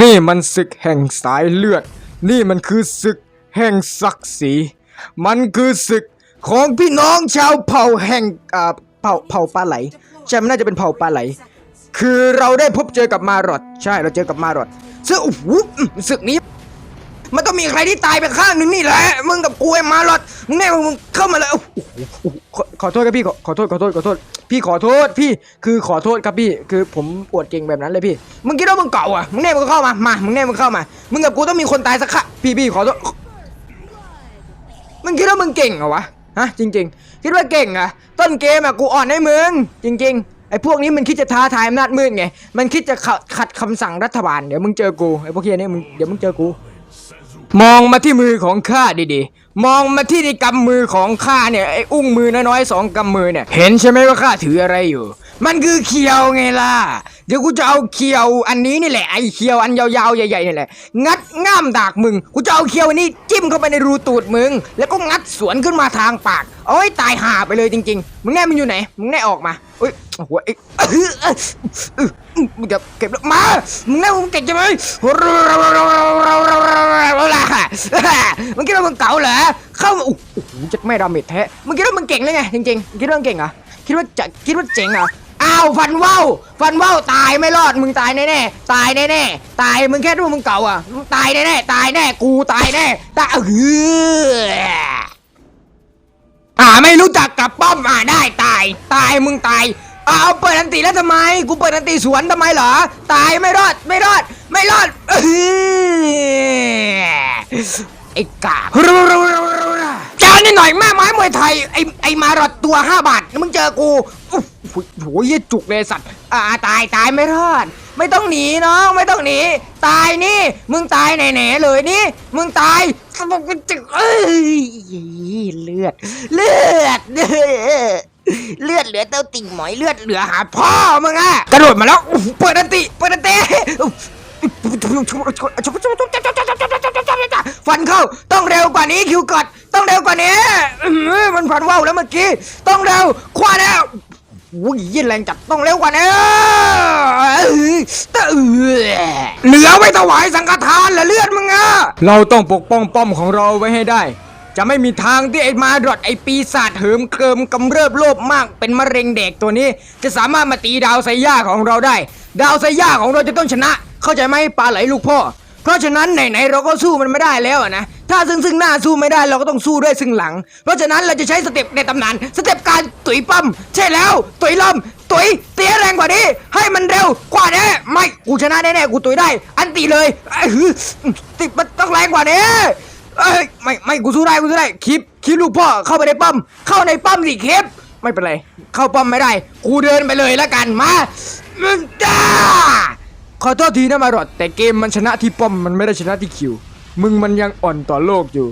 นี่มันศึกแห่งสายเลือด นี่มันคือศึกแห่งศักดิ์ศรี มันคือศึกของพี่น้องชาวเผ่าแห่งอาเผ่าเผ่าปลาไหลใช่มันน่าจะเป็นเผ่าปลาไหล คือเราได้พบเจอกับมารอดใช่เราเจอกับมารอดซึ่งโอ้โหศึกนี้ มันต้องมีใครที่ตายไปข้างหนึ่งนี่แหละ มึงกับกูไอ้มารอดมึงแน่มึงเข้ามาเลยโอ้โห ขอโทษครับพี่ขอขอโทษขอโทษขอโทษ พี่ขอโทษพี่คือขอโทษครับพี่ คือผมอวดเก่งแบบนั้นเลยพี่ มึงคิดว่ามึงเก่าอะมึงแน่มึงเข้ามามามึงแน่มึงเข้ามา มึงกับกูต้องมีคนตายสักค่ะพี่พี่ขอโทษมึงคิดว่ามึงเก่งเหรอวะฮะจริง ๆ คิดว่าเก่งเหรอะต้นเกมอะกูอ่อนให้มึงจริง ๆไอ้พวกนี้มันคิดจะท้าทายอำนาจมืดไง มันคิดจะขัดขัดคำสั่งรัฐบาล เดี๋ยวมึงเจอกู ไอ้พวกเฮียนี่มึงเดี๋ยวมึงเจอกู มองมาที่มือของข้าดีๆ มองมาที่ในกำมือของข้าเนี่ยไอ้อุ้งมือน้อยๆสองกำมือเนี่ย เห็นใช่ไหมว่าข้าถืออะไรอยู่ มันคือเคียวไงล่ะเดี๋ยวกูจะเอาเคียวอันนี้นี่แหละไอ้เคียวอันยาวๆใหญ่ๆนี่แหละ งัดง่ามดากมึง กูจะเอาเคียวอันนี้จิ้มเข้าไปในรูตูดมึง แล้วก็งัดสวนขึ้นมาทางปากโอ้ยตายห่าไปเลยจริง ๆ มึงแน่มันอยู่ไหน มึงแน่ออกมาเอ้ยโอ้โหไอ้เออมึงจะเก็บแล้วมา มึงแน่มึงเก่งใช่ไหมมึงคิดว่ามึงเก๋าเหรอ เข้ามาโอ้โหจะไม่ดาเมจแท้ มึงคิดว่ามึงเก่งเลยไงจริงๆ คิดว่ามึงเก่งเหรอ คิดว่าจะคิดว่าเจ๋งเหรอ อ้าวฟันว่าวฟันว่าวตายไม่รอดมึงตายแน่ๆตายแน่ๆตายมึงแค่รู้มึงเก่าอะมึงตายแน่ๆตายแน่กูตายแน่ตายเอออ่าไม่รู้จักกับป้อมอ่าได้ตาย ตายมึงตายอ้าวเปิดอันตีแล้วทำไม กูเปิดอันตีสวนทำไมเหรอ ตายไม่รอดไม่รอด ไม่รอดเออไอ้กากจานนี่หน่อยแม่ไม้มวยไทยไอ้ไอ้มารอดตัวห้าบาทมึงเจอกูอุ๊ย โอ้โหเหี้ยจุกเลยสัตว์ อ่าตายตายไม่รอด ไม่ต้องหนีน้องไม่ต้องหนี ตายนี่ มึงตายแน่ๆเลยนี่ มึงตายเอ้ยเลือด เลือด เลือดเหลือเต้าติ่งหมอยเลือดเหลือหาพ่อมึงอะกระโดดมาแล้วเปิดอันติเปิดอันติฟันเข้าต้องเร็วกว่านี้คิวกดต้องเร็วกว่านี้มันฟันว่าวแล้วเมื่อกี้ต้องเร็วคว้าแล้ว อุ้ยยิ่งแรงจัดต้องเร็วกว่านี้เหลือไว้ถวายสังฆทานเหรอเลือดมึงอะเราต้องปกป้องป้อมของเราไว้ให้ได้ จะไม่มีทางที่ไอ้มาดรอดไอ้ปีศาจเหิมเกริมกำเริบโลภมากเป็นมะเร็งเด็กตัวนี้ จะสามารถมาตีดาวไซย่าของเราได้ ดาวไซย่าของเราจะต้องชนะ เข้าใจไหมปลาไหลลูกพ่อ เพราะฉะนั้นไหนๆเราก็สู้มันไม่ได้แล้วนะ ถ้าซึ่งซึ่งหน้าสู้ไม่ได้เราก็ต้องสู้ด้วยซึ่งหลัง เพราะฉะนั้นเราจะใช้สเต็ปในตำนานสเต็ปการตุ๋ยปั้มใช่แล้ว ตุ๋ยลำตุ๋ยเตี้ยแรงกว่านี้ ให้มันเร็วกว่านี้ไม่กูชนะแน่ๆกูตุ๋ยได้ อันตีเลยไอ้หือติดมันต้องแรงกว่านี้เอ้ยไม่ไม่กูสู้ได้กูสู้ได้คลิปคลิปลูกพ่อเข้าไปในป้อมเข้าในป้อมสิคลิปไม่เป็นไร เข้าป้อมไม่ได้ กูเดินไปเลยแล้วกันมามึงจ้า ขอโทษทีนะมารอดแต่เกมมันชนะที่ป้อมมันไม่ได้ชนะที่คิว มึงมันยังอ่อนต่อโลกอยู่